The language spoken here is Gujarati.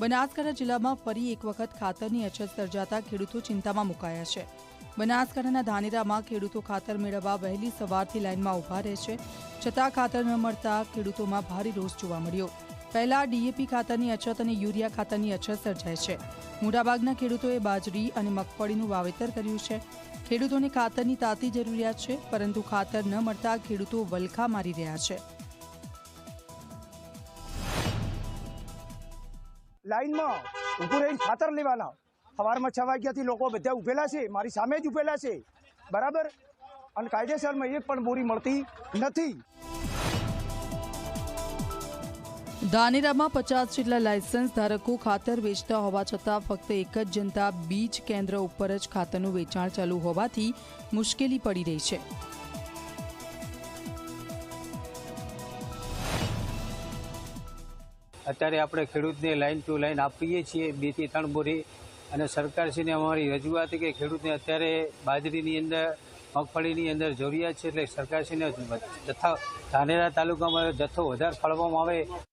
બનાસકાંઠા જિલ્લામાં ફરી એક વખત ખાતરની અછત સર્જાતા ખેડૂતો ચિંતામાં મુકાયા છે. બનાસકાંઠાના ધાનેરામાં ખેડૂતો ખાતર મેળવવા વહેલી સવારથી લાઇનમાં ઊભા રહે છે. છતાં ખાતર ન મળતા ખેડૂતોમાં ભારે રોષ જોવા મળ્યો. પહેલા ડીએપી ખાતરની અછત અને યુરિયા ખાતરની અછત સર્જાય છે. મોટાભાગના ખેડૂતોએ બાજરી અને મગફળીનું વાવેતર કર્યું છે. ખેડૂતોને ખાતરની તાતી જરૂરિયાત છે, પરંતુ ખાતર ન મળતા ખેડૂતો વલખા મારી રહ્યા છે. લાઈનમાં ઊભું રહીને ખાતર લેવાના. સવારમાં છ વાગ્યાથી લોકો બધા ઊભેલા છે, મારી સામે જ ઉભેલા છે. બરાબર? અને કાયદેસરમાં એક પણ બોરી મળતી નથી. ધાનેરામાં પચાસ જેટલા લાયસન્સ ધારકો ખાતર વેચતા હોવા છતાં ફક્ત એક જ જનતા બીજ કેન્દ્ર ઉપર જ ખાતરનું વેચાણ ચાલુ હોવાથી મુશ્કેલી પડી રહી છે. અત્યારે આપણે ખેડૂતને લાઇન ટુ લાઇન આપીએ છીએ, બેથી ત્રણ બોરી. અને સરકારશ્રીને અમારી રજૂઆત કે ખેડૂતને અત્યારે બાજરીની અંદર, મગફળીની અંદર જરૂરિયાત છે એટલે સરકારશ્રીને જથ્થા ધાનેરા તાલુકામાં જથ્થો વધારે ફાળવવામાં આવે.